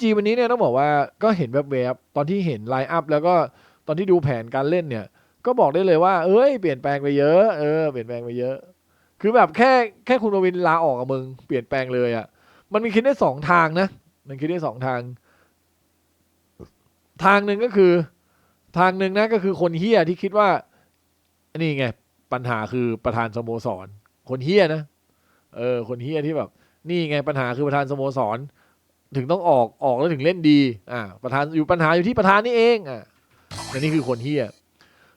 BG วันนี้เนี่ยต้องบอกว่าก็เห็นแวบๆตอนที่เห็นไลน์อัพแล้วก็ตอนที่ดูแผนการเล่นเนี่ย ก็บอกได้เลยว่า เอ้ยเปลี่ยนแปลงไปเยอะเออเปลี่ยนแปลงไปเยอะ คือแบบแค่แค่คุณประวินลาออกกับมึงเปลี่ยนแปลงเลยอะ่ะ มันมีคิดได้สองทางนะ มันคิดได้สองทาง ทางหนึ่งก็คือ ทางหนึ่งนะก็คือคนเฮี้ยที่คิดว่านี่ไงปัญหาคือประธานสโมสร คนเฮี้ยนะ เออ คนเฮี้ยที่แบบ นี่ไงปัญหาคือประธานสโมสร ถึงต้องออกออกแล้วถึงเล่นดี อ่า ประธานอยู่ปัญหาอยู่ที่ประธานนี่เอง อ่าและนี่คือคนเฮีย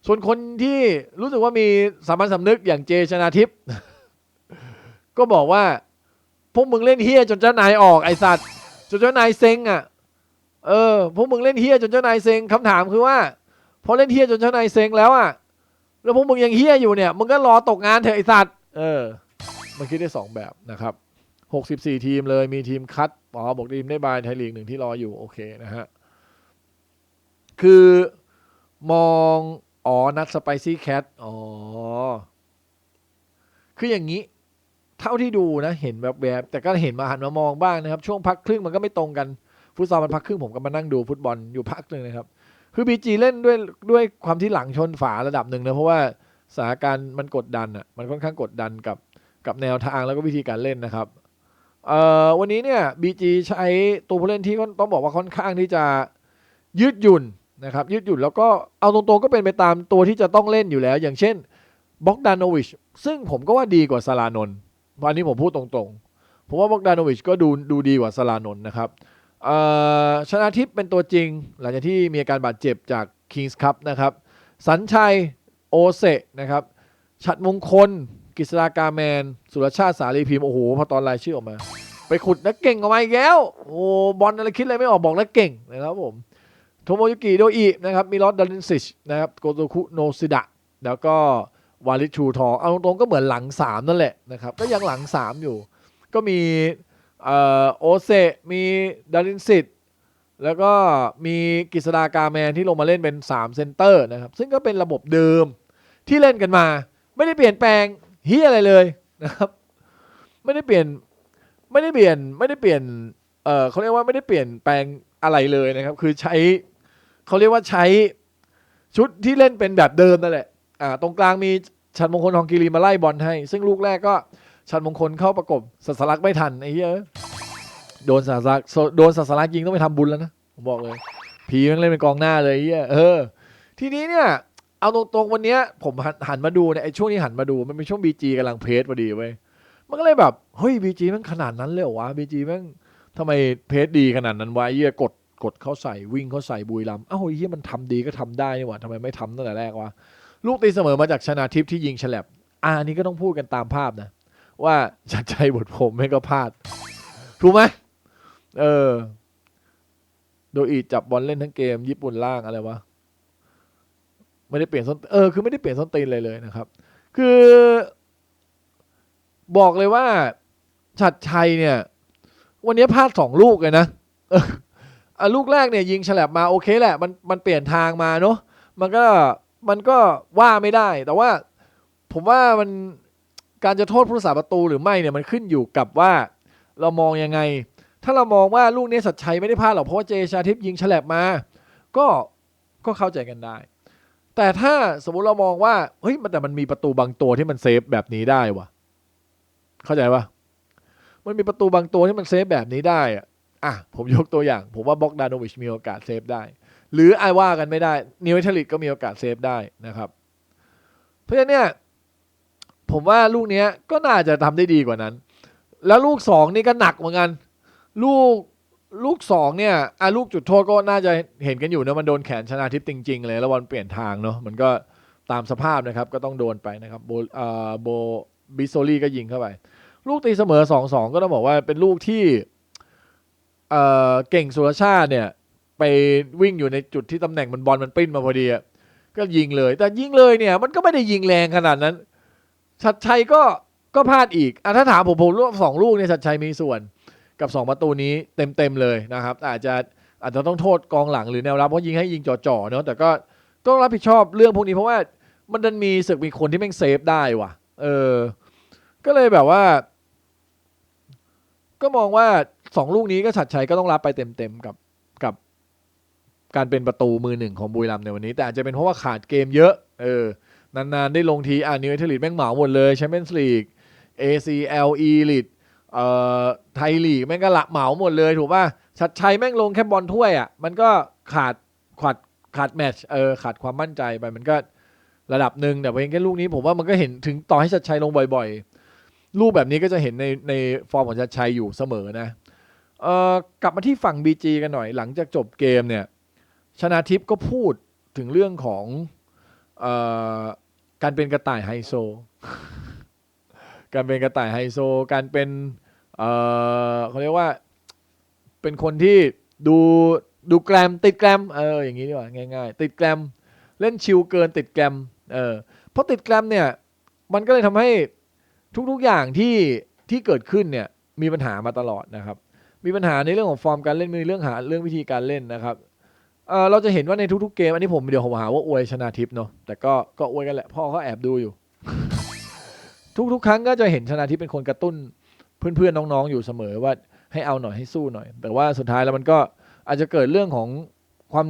ส่วนคนที่รู้สึกว่ามีสามัญสำนึกอย่างเจชนาทิพย์ก็บอกว่า พวกมึงเล่นเฮียจนเจ้านายออกไอสัตว์จนเจ้านายเซ็งอะ เออ พวกมึงเล่นเฮียจนเจ้านายเซ็งคำถามคือว่าพอเล่นเฮียจนเจ้านายเซ็งแล้วอะแล้วพวกมึงยังเฮียอยู่เนี่ยมึงก็รอตกงานเถอะไอสัตว์เออ มันคิดได้สองแบบนะครับหกสิบสี่ทีมเลยมีทีมคัด อ๋อบอกทีมได้บายไทยลีกหนึ่งที่รออยู่ โอเคนะฮะ คือมองอ๋อ นัดสไปซี่แคทอ๋อ คืออย่างนี้ เท่าที่ดูนะ เห็นแบบแบบแต่ก็เห็นมาหันมามองบ้างนะครับ ช่วงพักครึ่งมันก็ไม่ตรงกัน ฟุตซอลมันพักครึ่งผมก็มานั่งดูฟุตบอลอยู่พักหนึ่งนะครับ คือบีจีเล่นด้วยด้วยความที่หลังชนฝาระดับหนึ่งนะ เพราะว่าสถานการณ์มันกดดันอะ มันค่อนข้างกดดันกับกับแนวทางแล้วก็วิธีการเล่นนะครับ เอ่อวันนี้เนี่ยบีจีใช้ตัวผู้เล่นที่ต้องบอกว่าค่อนข้างที่จะยืดหยุ่นนะครับยืดหยุ่นแล้วก็เอาตรงๆก็เป็นไปตามตัวที่จะต้องเล่นอยู่แล้ว อย่างเช่นบ็อกดานโนวิชซึ่งผมก็ว่าดีกว่าซาลานนท์วันนี้ผมพูดตรงๆ ผมว่าบ็อกดานโนวิชก็ดูดูดีกว่าซาลานนท์นะครับชนะทิพย์เป็นตัวจริง หลังจากที่มีอาการบาดเจ็บจาก Kings Cup นะครับสัญชัยโอเซนะครับ ฉัดมงคล กฤษฎากาแมน สุรชาติสาลีพิมพ์โอ้โหพอตอนรายชื่อออกมา ไปขุดนักเก่งออกมาอีกแล้ว โอ้บอลอะไรคิดอะไรไม่ออกบอกนักเก่งนะครับผมโทโมยุกิโดอินะครับมีลอสดารินซิชนะครับโกโตคุโนซิดะแล้วก็วาลิชูทองเอาตรงๆก็เหมือนหลัง 3 นั่นแหละนะครับก็ยังหลัง 3 อยู่ ก็มีออโอเซมีดารินซิตแล้วก็มีกฤษดากาแมนที่ลงมาเล่นเป็น 3 เซนเตอร์นะครับ ซึ่งก็เป็นระบบเดิมที่เล่นกันมา ไม่ได้เปลี่ยนแปลง เฮียอะไรเลยนะครับ ไม่ได้เปลี่ยนไม่ได้เปลี่ยนไม่ได้เปลี่ยนเออเขาเรียกว่าไม่ได้เปลี่ยนแปลงอะไรเลยนะครับ คือใช้เขาเรียกว่าใช้ชุดที่เล่นเป็นแบบเดิมนั่นแหละอ่าตรงกลางมีชันมงคลทองกีรีมาไล่บอลให้ ซึ่งลูกแรกก็ชันมงคลเข้าประกบสัสลักไม่ทันไอ้เหี้ยโดนสัสลักโดนสัสลักยิงต้องไปทำบุญแล้วนะผมบอกเลย ผีมันเล่นเป็นกองหน้าเลยไอ้เหี้ยเออ ทีนี้เนี่ย เอาตรงๆวันเนี้ยผมหันหันมาดูเนี่ยไอ้ช่วงนี้หันมาดูมันเป็นช่วงบีจีกำลังเพจพอดีเว้ยมันก็เลยแบบเฮ้ยบีจีมันขนาดนั้นเลยเหรอวะบีจีม่งทำไมเพจดีขนาดนั้นวะไอ้เหี้ยกดกดเข้าใส่วิ่งเข้าใส่บุยลำเอ้าไอ้เหี้ยมันทำดีก็ทำได้นี่หว่าทำไมไม่ทำตั้งแต่แรกวะลูกตีเสมอมาจากชนาทิพย์ที่ยิงฉลับอ่าอันนี้ก็ต้องพูดกันตามภาพนะ ว่าชัดชัยบทผมไม่ก็พลาด ถูกไหมเออ โดยอีจับบอลเล่นทั้งเกม ญี่ปุ่นล่างอะไรวะ ไม่ได้เปลี่ยนส้นเออคือไม่ได้เปลี่ยนส้นตีนเลยเลยนะครับ คือ บอกเลยว่าชัดชัยเนี่ย วันนี้พลาดสองลูกเลยนะเออลูกแรกเนี่ยยิงฉลับมาโอเคแหละมันมันเปลี่ยนทางมาเนาะมันก็มันก็ว่าไม่ได้ แต่ว่าผมว่ามันการจะโทษผู้รักษาประตูหรือไม่เนี่ยมันขึ้นอยู่กับว่า เรามองยังไง ถ้าเรามองว่าลูกนี้สัจชัยไม่ได้พลาดหรอกเพราะว่าเจชาทิพย์ยิงฉลับมา ก็ก็เข้าใจกันได้ แต่ถ้าสมมุติเรามองว่าเฮ้ยมันแต่มันมีประตูบางตัวที่มันเซฟแบบนี้ได้วะเข้าใจปะมันมีประตูบางตัวที่มันเซฟแบบนี้ได้อะอะผมยกตัวอย่าง ผมว่าบ็อกดานวิชมีโอกาสเซฟได้ หรือไอว่ากันไม่ได้นิวเทลิกก็มีโอกาสเซฟได้นะครับ เพราะฉะนั้นเนี่ยผมว่าลูกเนี้ยก็น่าจะทำได้ดีกว่านั้น แล้วลูกสองนี่ก็หนักเหมือนกัน ลูก ลูกสองเนี่ยอะลูกจุดโทษก็น่าจะเห็นกันอยู่นะมันโดนแขนชนะทิพย์จริงๆเลยแล้วบอลเปลี่ยนทางเนาะมันก็ตามสภาพนะครับก็ต้องโดนไปนะครับโบอ่อโบบิโซลี่ก็ยิงเข้าไป ลูกตีเสมอสองสองก็ต้องบอกว่าเป็นลูกที่เอ่อเก่งสุรชาติเนี่ยไปวิ่งอยู่ในจุดที่ตำแหน่งมันบอลมันปิ้นมาพอดีอะก็ยิงเลย แต่ยิงเลยเนี่ย มันก็ไม่ได้ยิงแรงขนาดนั้นชัดชัยก็ก็พลาดอีกอะถ้าถามผมผมรู้ว่าสองลูกเนี่ยชัดชัยมีส่วน กับสองประตูนี้เต็มๆเลยนะครับ อาจจะอาจจะต้องโทษกองหลังหรือแนวรับเพราะยิงให้ยิงจ่อๆเนาะแต่ก็ต้องรับผิดชอบเรื่องพวกนี้เพราะว่ามันดันมีศึกมีคนที่แม่งเซฟได้ว่ะ เออ ก็เลยแบบว่า ก็มองว่าสองลูกนี้ก็ชัดชัยก็ต้องรับไปเต็มๆกับกับการเป็นประตูมือหนึ่งของบุรีรัมย์ในวันนี้ แต่อาจจะเป็นเพราะว่าขาดเกมเยอะ เออ นานๆ ได้ลงทีอ่านิวเอทลีดแม่งเหมาหมดเลยแชมเปี้ยนส์ลีก ACL E ลีด เอ่อไทยลีกแม่งก็ละเหมาหมดเลยถูกป่ะชัดชัยแม่งลงแค่บอลถ้วยอะมันก็ขาดขาดขาดแมตช์เออขาดความมั่นใจไปมันก็ระดับหนึ่งแต่เพียงแค่ลูกนี้ผมว่ามันก็เห็นถึงต่อให้ชัดชัยลงบ่อยๆลูกแบบนี้ก็จะเห็นในในฟอร์มของชัดชัยอยู่เสมอนะเอ่อกลับมาที่ฝั่ง BG กันหน่อยหลังจากจบเกมเนี่ยชนาทิพย์ก็พูดถึงเรื่องของเออการเป็นกระต่ายไฮโซ การเป็นกระต่ายไฮโซ การเป็น เออเขาเรียกว่า เป็นคนที่ดูดูแกรมติดแกรมเอออย่างนี้ดีกว่าง่าย ๆ ติดแกรมเล่นชิลเกินติดแกรมเออเพราะติดแกรมเนี่ยมันก็เลยทำให้ทุกๆอย่างที่ที่เกิดขึ้นเนี่ยมีปัญหามาตลอดนะครับ มีปัญหาในเรื่องของฟอร์มการเล่นมีเรื่องหาเรื่องวิธีการเล่นนะครับเออเราจะเห็นว่าในทุกๆเกมอันนี้ผมเดี๋ยวผมหาว่าอวยชนะทิพย์เนาะแต่ก็ก็อวยกันแหละพ่อเขาแอบดูอยู่ ทุกๆ ครั้งก็จะเห็นชนะทิพย์เป็นคนกระตุ้น เพื่อนๆน้องๆอยู่เสมอว่าให้เอาหน่อยให้สู้หน่อย แต่ว่าสุดท้ายแล้วมันก็อาจจะเกิดเรื่องของความ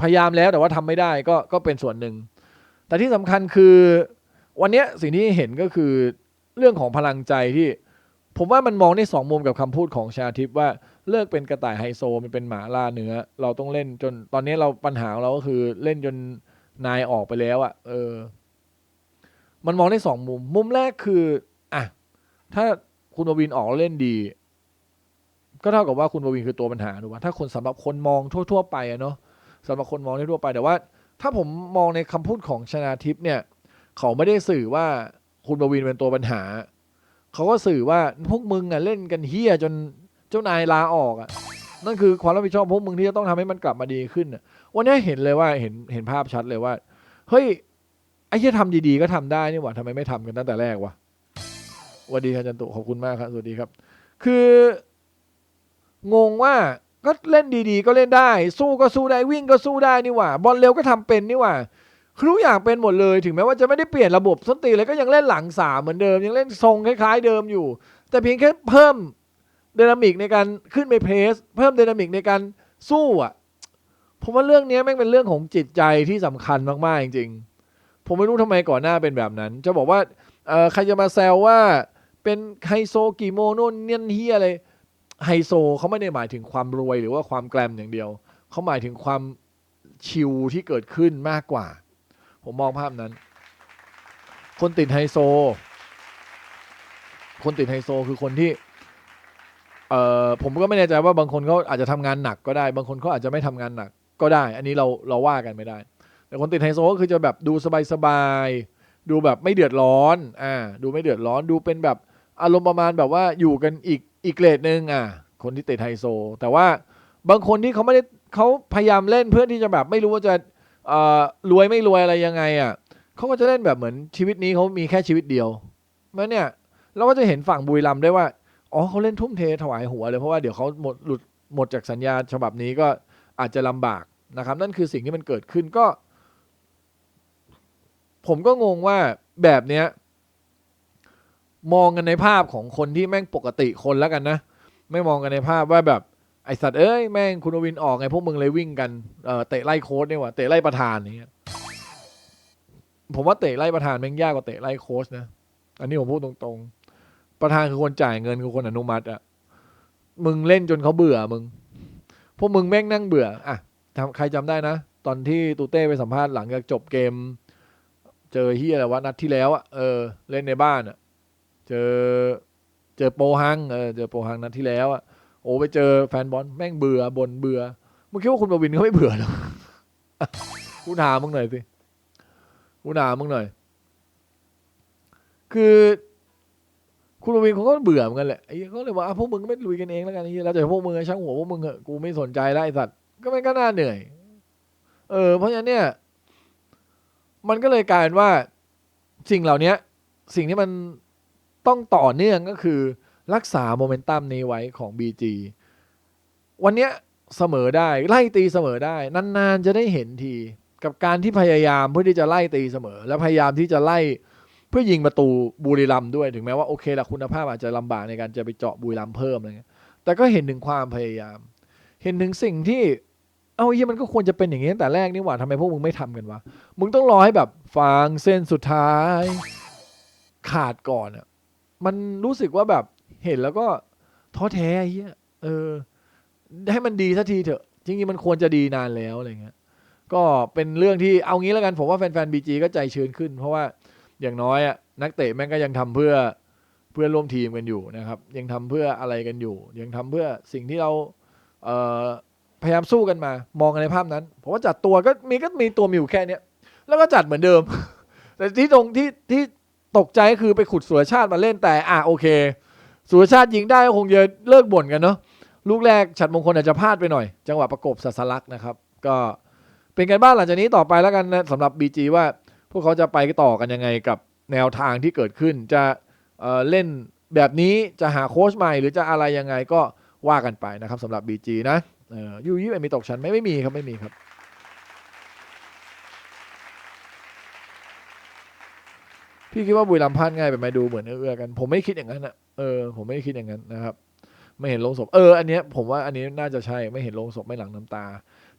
พยายามแล้วแต่ว่าทำไม่ได้ก็ก็เป็นส่วนหนึ่ง แต่ที่สำคัญคือวันนี้สิ่งที่เห็นก็คือเรื่องของพลังใจที่ ผมว่ามันมองได้สองมุมกับคำพูดของชาทิพย์ว่าเลิกเป็นกระต่ายไฮโซมันเป็นหมาล่าเนื้อ เราต้องเล่นจนตอนนี้เราปัญหาเราก็คือเล่นจนนายออกไปแล้วอะ่ะ เออ มันมองได้สองมุม มุมแรกคือ อะ ถ้า คุณบวินออกเล่นดี ก็เท่ากับว่าคุณบวินคือตัวปัญหาถูกป่ะถ้าคนสำหรับคนมองทั่ว ๆ ไปอะเนาะสำหรับคนมองทั่วไป แต่ว่า ถ้าผมมองในคำพูดของชนาทิพย์เนี่ย เขาไม่ได้สื่อว่าคุณบวินเป็นตัวปัญหา เขาก็สื่อว่าพวกมึงอะเล่นกันเฮี้ยจนเจ้านายลาออกอะนั่นคือความรับผิดชอบพวกมึงที่จะต้องทำให้มันกลับมาดีขึ้นวันนี้เห็นเลยว่าเห็นเห็นภาพชัดเลยว่า เฮ้ยไอ้ที่ทำดีๆก็ทำได้นี่หว่าทำไมไม่ทำกันตั้งแต่แรกวะ วัสดีครับจันตุขอบคุณมากครับสวัสดีครับ คืองงว่าก็เล่นดีๆ ก็เล่นได้ สู้ก็สู้ได้วิ่งก็สู้ได้นี่หว่า บอลเร็วก็ทำเป็นนี่หว่าคือทุกอย่างเป็นหมดเลยถึงแม้ว่าจะไม่ได้เปลี่ยนระบบส้นตีนเลยก็ยังเล่นหลังสามเหมือนเดิม ยังเล่นทรงคล้าย ๆ เดิมอยู่ แต่เพียงแค่เพิ่มไดนามิกในการขึ้นไปเพรส เพิ่มไดนามิกในการสู้อะผมว่าเรื่องนี้แม่งเป็นเรื่องของจิตใจที่สำคัญมากๆจริงๆผมไม่รู้ทำไมก่อนหน้าเป็นแบบนั้น จะบอกว่าใครจะมาแซวว่า เป็นไฮโซกี่โมโน่นเนียนเฮียอะไรไฮโซเขาไม่ได้หมายถึงความรวยหรือว่าความแกรมอย่างเดียว เขาหมายถึงความชิลที่เกิดขึ้นมากกว่า ผมมองภาพนั้น คนติดไฮโซ คนติดไฮโซคือคนที่เอ่อผมก็ไม่แน่ใจว่าบางคนเขาอาจจะทำงานหนักก็ได้ บางคนเขาอาจจะไม่ทำงานหนักก็ได้ อันนี้เราเราว่ากันไม่ได้ แต่คนติดไฮโซก็คือจะแบบดูสบายๆดูแบบไม่เดือดร้อนอ่าดูไม่เดือดร้อนดูเป็นแบบ อารมณ์ประมาณแบบว่าอยู่กันอีกอีกเกรดหนึ่งอะ คนที่ติดไฮโซ แต่ว่าบางคนที่เขาไม่ได้เขาพยายามเล่นเพื่อที่จะแบบไม่รู้ว่าจะเออรวยไม่รวยอะไรยังไงอะเขาก็จะเล่นแบบเหมือนชีวิตนี้เขามีแค่ชีวิตเดียวแล้วเนี่ยเราก็จะเห็นฝั่งบุรีรัมได้ว่าอ๋อเขาเล่นทุ่มเทถวายหัวเลยเพราะว่าเดี๋ยวเขาหมดหลุดหมดจากสัญญาฉบับนี้ก็อาจจะลำบากนะครับ นั่นคือสิ่งที่มันเกิดขึ้นก็ ผมก็งงว่าแบบเนี้ย มองกันในภาพของคนที่แม่งปกติคนแล้วกันนะ ไม่มองกันในภาพว่าแบบไอสัตว์เอ้ยแม่งคุณอวินออกไงพวกมึงเลยวิ่งกันเออเตะไล่โค้ดเนี่ยว่ะเตะไล่ประธานอย่างเงี้ยผมว่าเตะไล่ประธานแม่งยากกว่าเตะไล่โค้ชนะอันนี้ผมพูดตรงๆ ประธานคือคนจ่ายเงินคือคนอนุมัติอะมึงเล่นจนเขาเบื่อมึง พวกมึงแม่งนั่งเบื่ออะทำใครจำได้นะ ตอนที่ตูเต้ไปสัมภาษณ์หลังจากจบเกม เจอเฮียอะไรวะนัดที่แล้วอะเออเล่นในบ้านอะ เจอเจอโปฮังเออเจอโปฮังนัดที่แล้วอะโอ้ไปเจอแฟนบอลแม่งเบื่อบนเบื่อมึงคิดว่าคุณประวินเขาไม่เบื่อหรอกูถามมึงหน่อยสิกูถามมึงหน่อย คือคุณประวินเขาก็เบื่อเหมือนกันแหละไอ้เขาเลยว่าพวกมึงก็ไม่ลุยกันเองแล้วกันไอ้เหี้ยแล้วแต่พวกมึงช่างหัวพวกมึงเหอะกูไม่สนใจแล้วไอ้สัตว์ก็ไม่ก็น่าเหนื่อย เออ เพราะฉะนั้นเนี่ย มันก็เลยกลายเป็นว่าสิ่งเหล่านี้สิ่งที่มัน ต้องต่อเนื่องก็คือรักษาโมเมนตัมนี้ไว้ของ BG วันเนี้ยเสมอได้ไล่ตีเสมอได้นานๆจะได้เห็นที กับการที่พยายามเพื่อที่จะไล่ตีเสมอ และพยายามที่จะไล่เพื่อยิงประตูบุรีรัมด้วยถึงแม้ว่าโอเคละคุณภาพอาจจะลำบากในการจะไปเจาะบุรีรัมเพิ่มอะไรเงี้ยแต่ก็เห็นถึงความพยายาม เห็นถึงสิ่งที่เอาเฮียมันก็ควรจะเป็นอย่างนี้ตั้งแต่แรกนี่หว่าทำไมพวกมึงไม่ทำกันวะมึงต้องรอให้แบบฟางเส้นสุดท้าย ขาดก่อนอะ มันรู้สึกว่าแบบเห็นแล้วก็ท้อแท้ไอ้เฮียเออ ให้มันดีสักทีเถอะ จริงๆมันควรจะดีนานแล้วอะไรเงี้ย ก็เป็นเรื่องที่เอางี้แล้วกันผมว่าแฟนๆบีจีก็ใจชื้นขึ้น เพราะว่าอย่างน้อยอะนักเตะแม่งก็ยังทำเพื่อเพื่อนร่วมทีมกันอยู่นะครับ ยังทำเพื่ออะไรกันอยู่ ยังทำเพื่อสิ่งที่เราเพยายามสู้กันมา มองกันในภาพนั้นผมว่าจัดตัวก็มีก็มีตัวมีอยู่แค่เนี้ยแล้วก็จัดเหมือนเดิม แต่ที่ตรงที่ที่ ตกใจก็คือไปขุดสุรชาติมาเล่นแต่อะโอเค สุรชาติยิงได้ก็คงจะเลิกบ่นกันเนาะลูกแรกฉัดมงคลอาจจะพลาดไปหน่อย จังหวะประกบสัสลักนะครับ ก็เป็นกันบ้านหลังจากนี้ต่อไปแล้วกันนะสำหรับ BG ว่าพวกเขาจะไปต่อกันยังไงกับแนวทางที่เกิดขึ้น จะเเล่นแบบนี้จะหาโค้ชใหม่หรือจะอะไรยังไงก็ว่ากันไปนะครับสำหรับ BG นะยูยี่มีตกชั้นไหมไม่มีครับไม่มีครับ พี่คิดว่าบุรีรัมย์พลาดง่ายไปไหมดูเหมือนเอื้อกัน ผมไม่คิดอย่างนั้นอะเออผมไม่คิดอย่างนั้นนะครับ ไม่เห็นลงศพเอออันเนี้ยผมว่าอันนี้น่าจะใช่ไม่เห็นลงศพไม่หลังน้ำตา